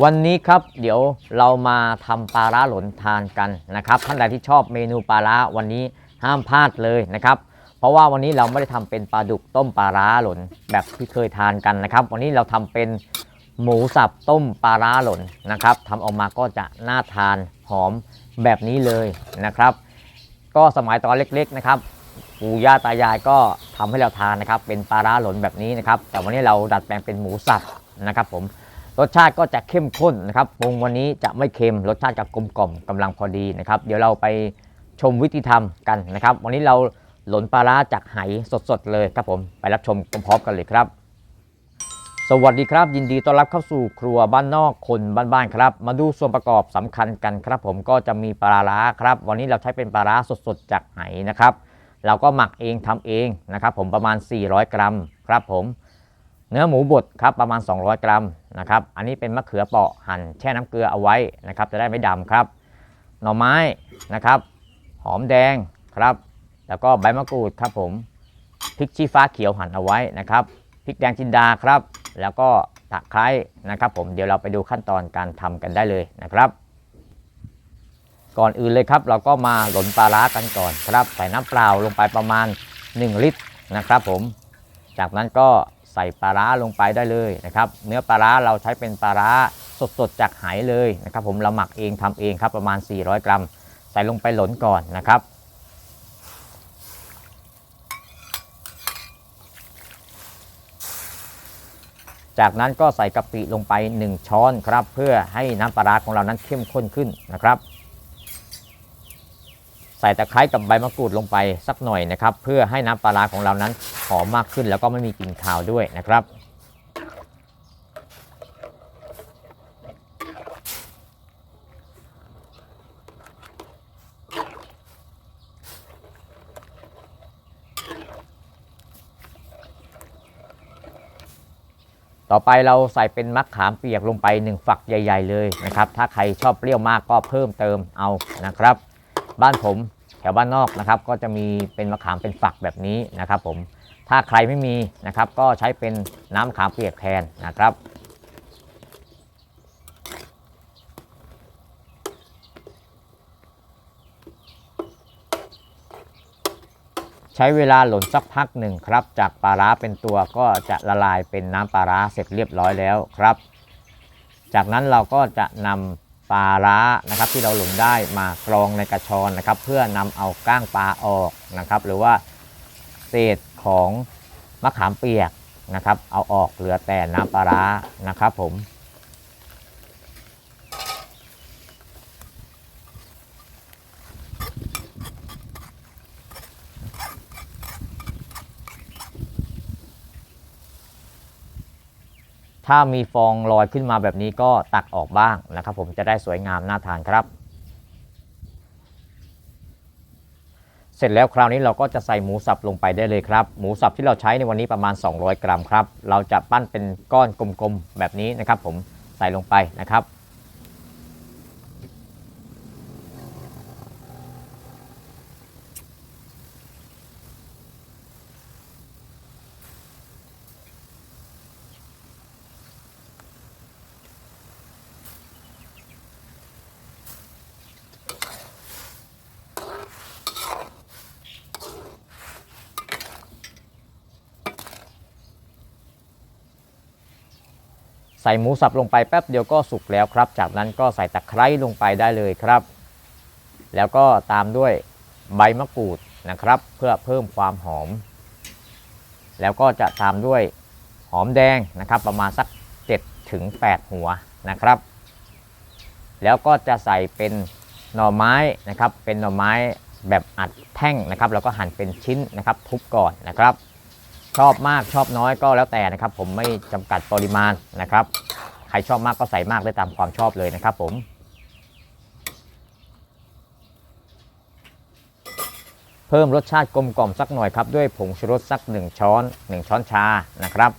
วันนี้ครับเดี๋ยวเรามาทำปลาร้าหล่นทานกันนะครับท่านใดที่ชอบเมนูปลาร้าวันนี้ห้ามพลาดเลยนะครับ เพราะว่าวันนี้เราไม่ได้ทำเป็นปลาดุกต้มปลาร้าหล่นแบบที่เคยทานกันนะครับ วันนี้เราทำเป็นหมูสับต้มปลาร้าหล่นนะครับทำออกมาก็จะน่าทานหอมแบบนี้เลยนะครับ ก็สมัยตอนเล็กๆนะครับปู่ย่าตายายก็ทำให้เราทานนะครับ เป็นปลาร้าหล่นแบบนี้นะครับ แต่วันนี้เราดัดแปลงเป็นหมูสับนะครับผม รสชาติก็จะเข้มข้นนะครับปรุงวันนี้จะไม่เค็มรสชาติจะกลมกล่อมกำลังพอดีนะครับ เดี๋ยวเราไปชมวิธีทำกันนะครับ วันนี้เราหลนปลาร้าจากไหสดๆเลยครับผมไปรับชมพร้อมกันเลยครับ สวัสดีครับ ยินดีต้อนรับเข้าสู่ครัวบ้านนอกคนบ้านๆครับ มาดูส่วนประกอบสำคัญกันครับ ผมก็จะมีปลาร้าครับ วันนี้เราใช้เป็นปลาร้าสดๆจากไหนะครับ เราก็หมักเองทำเองนะครับ ผมประมาณ 400 กรัมครับผม เนื้อหมูบดครับประมาณ 200 กรัมนะครับอันนี้เป็นมะเขือเปราะหั่นแช่น้ำเกลือเอาไว้นะครับจะได้ไม่ดำครับ หน่อไม้นะครับ หอมแดงครับ แล้วก็ใบมะกรูดครับผมพริกชี้ฟ้าเขียวหั่นเอาไว้นะครับพริกแดงจินดาครับ แล้วก็ตะไคร้นะครับ ผมเดี๋ยวเราไปดูขั้นตอนการทำกันได้เลยนะครับ ก่อนอื่นเลยครับ เราก็มาหล่นปลาร้ากันก่อนครับ ใส่น้ำเปล่าลงไปประมาณ 1 ลิตรนะครับ ผม จากนั้นก็ ใส่ปลาร้าลงไปได้เลยนะครับ เนื้อปลาร้าเราใช้เป็นปลาร้าสดๆจากไหเลยนะครับผมเราหมักเองทำเองครับประมาณ 400 กรัม ใส่ลงไปหลนก่อนนะครับ จากนั้นก็ใส่กะปิลงไป 1 ช้อนครับ เพื่อให้น้ำปลาร้าของเรานั้นเข้มข้นขึ้นนะครับ ใส่ตะไคร้กับใบมะกรูดลงไปสักหน่อยนะครับ เพื่อให้น้ำปลาร้าของเรานั้นหอมมากขึ้น แล้วก็ไม่มีกลิ่นคาวด้วยนะครับต่อไปเราใส่เป็นมะขามเปียกลงไป 1 ฝักใหญ่ ๆ เลยนะครับ ถ้าใครชอบเปรี้ยวมากก็เพิ่มเติมเอานะครับ บ้านผมแถวบ้านนอกนะครับ ก็จะมีเป็นมะขามเป็นฝักแบบนี้นะครับ ผมถ้าใครไม่มีนะครับ ก็ใช้เป็นน้ำมะขามเปียกแทนนะครับใช้เวลาหล่นสักพักหนึ่งครับ จากปลาร้าเป็นตัวก็จะละลายเป็นน้ำปลาร้าเสร็จเรียบร้อยแล้วครับ จากนั้นเราก็จะนำ ปลาร้านะครับที่เราหลงได้มากรองในกระชอนนะครับ เพื่อนำเอาก้างปลาออกนะครับ หรือว่าเศษของมะขามเปียกนะครับ เอาออกเหลือแต่น้ำปลาร้านะครับผม ถ้ามีฟองลอยขึ้นมาแบบนี้ก็ตักออกบ้างนะครับ ผมจะได้สวยงามน่าทานครับ เสร็จแล้วคราวนี้เราก็จะใส่หมูสับลงไปได้เลยครับ หมูสับที่เราใช้ในวันนี้ประมาณ 200 กรัมครับ เราจะปั้นเป็นก้อนกลมๆแบบนี้นะครับ ผมใส่ลงไปนะครับ ใส่หมูสับลงไปแป๊บเดียวก็สุกแล้วครับ จากนั้นก็ใส่ตะไคร้ลงไปได้เลยครับ แล้วก็ตามด้วยใบมะกรูดนะครับ เพื่อเพิ่มความหอม แล้วก็จะตามด้วยหอมแดงนะครับ ประมาณสัก7ถึง8หัวนะครับ แล้วก็จะใส่เป็นหน่อไม้นะครับ เป็นหน่อไม้แบบอัดแท่งนะครับ แล้วก็หั่นเป็นชิ้นนะครับ ทุบก่อนนะครับ ชอบมากชอบน้อยก็แล้วแต่นะครับ ผมไม่จำกัดปริมาณนะครับ ใครชอบมากก็ใส่มากได้ตามความชอบเลยนะครับ ผมเพิ่มรสชาติกลมกล่อมสักหน่อยครับด้วยผงชูรสสัก 1 ช้อน 1 ช้อนชานะครับ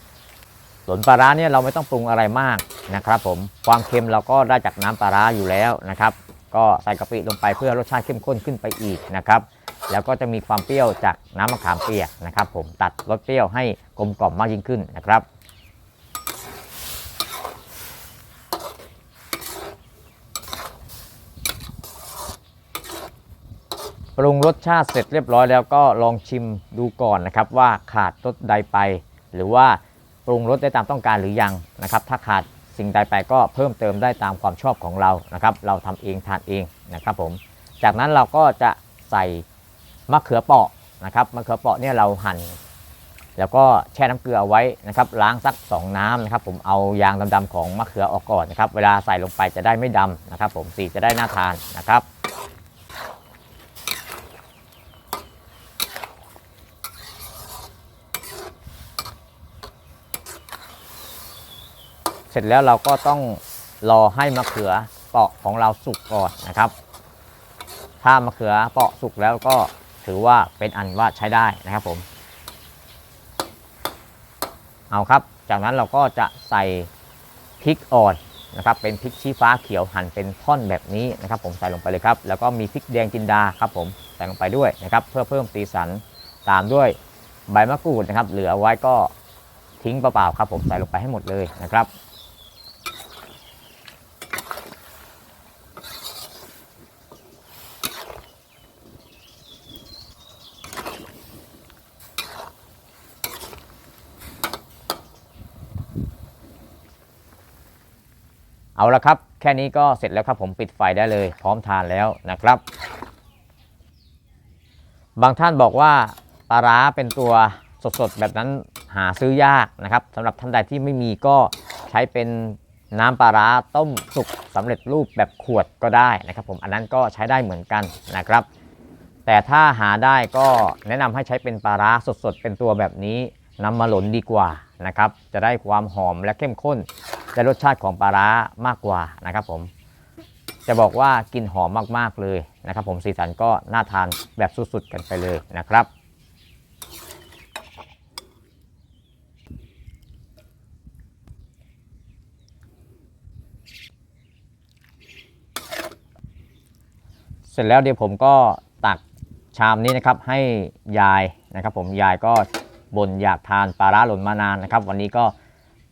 หลนปลาร้าเนี่ยเราไม่ต้องปรุงอะไรมากนะครับ ผมความเค็มเราก็ได้จากน้ำปลาร้าอยู่แล้วนะครับ ก็ใส่กะปิลงไปเพื่อรสชาติเข้มข้นขึ้นไปอีกนะครับ แล้วก็จะมีความเปรี้ยวจากน้ำมะขามเปียกนะครับ ผมตัดรสเปรี้ยวให้กลมกล่อมมากยิ่งขึ้นนะครับ ปรุงรสชาติเสร็จเรียบร้อยแล้วก็ลองชิมดูก่อนนะครับ ว่าขาดรสใดไป หรือว่าปรุงรสได้ตามต้องการหรือยังนะครับ ถ้าขาดสิ่งใดไปก็เพิ่มเติมได้ตามความชอบของเรานะครับ เราทำเองทานเองนะครับผม จากนั้นเราก็จะใส่ มะเขือเปาะนะครับมะเขือเปาะเนี่ยเราหั่น แล้วก็แช่น้ำเกลือเอาไว้นะครับ ล้างสัก 2 น้ำนะครับ ผมเอายางดำๆของมะเขือออกก่อนนะครับ เวลาใส่ลงไปจะได้ไม่ดำนะครับ ผมสีจะได้น่าทานนะครับเสร็จแล้วเราก็ต้องรอให้มะเขือเปาะของเราสุกก่อนนะครับ ถ้ามะเขือเปาะสุกแล้วก็ ถือว่าเป็นอันว่าใช้ได้นะครับผม เอาครับ จากนั้นเราก็จะใส่พริกอ่อนนะครับ เป็นพริกชี้ฟ้าเขียวหั่นเป็นท่อนแบบนี้นะครับ ผมใส่ลงไปเลยครับ แล้วก็มีพริกแดงจินดาครับ ผมใส่ลงไปด้วยนะครับ เพื่อเพิ่มสีสันตามด้วยใบมะกรูดนะครับ เหลือไว้ก็ทิ้งเปล่าๆครับ ผมใส่ลงไปให้หมดเลยนะครับ เอาละครับ แค่นี้ก็เสร็จแล้วครับผมปิดไฟได้เลย พร้อมทานแล้วนะครับ บางท่านบอกว่าปลาร้าเป็นตัวสดๆ แบบนั้นหาซื้อยากนะครับสำหรับท่านใดที่ไม่มีก็ใช้เป็นน้ำปลาร้าต้มสุกสำเร็จรูปแบบขวดก็ได้นะครับผมอันนั้นก็ใช้ได้เหมือนกันนะครับ แต่ถ้าหาได้ก็แนะนำให้ใช้เป็นปลาร้าสดๆ เป็นตัวแบบนี้นำมาหลนดีกว่า นะครับ จะได้ความหอมและเข้มข้นได้รสชาติของปลาร้ามากกว่านะครับผม จะบอกว่ากลิ่นหอมมากๆเลยนะครับ ผมสีสันก็น่าทานแบบสุดๆกันไปเลยนะครับเสร็จแล้วเดี๋ยวผมก็ตักชามนี้นะครับให้ยายนะครับ ผมยายก็ บนอยากทานปลาร้าหล่นมานานนะครับ วันนี้ก็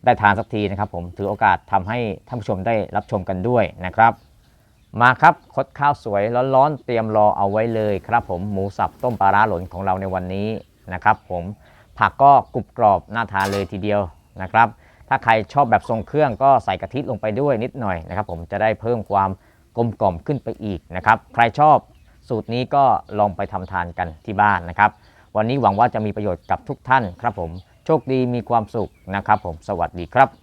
ได้ทานสักทีนะครับ ผมถือโอกาสทำให้ท่านผู้ชมได้รับชมกันด้วยนะครับ มาครับคดข้าวสวยร้อนๆเตรียมรอเอาไว้เลยครับผมหมูสับต้มปลาร้าหล่นของเราในวันนี้นะครับ ผมผักก็กรุบกรอบน่าทานเลยทีเดียวนะครับ ถ้าใครชอบแบบทรงเครื่องก็ใส่กะทิลงไปด้วยนิดหน่อยนะครับ ผมจะได้เพิ่มความกลมกล่อมขึ้นไปอีกนะครับ ใครชอบสูตรนี้ก็ลองไปทำทานกันที่บ้านนะครับ วันนี้หวังว่าจะมีประโยชน์กับทุกท่านครับผม โชคดีมีความสุขนะครับผม สวัสดีครับ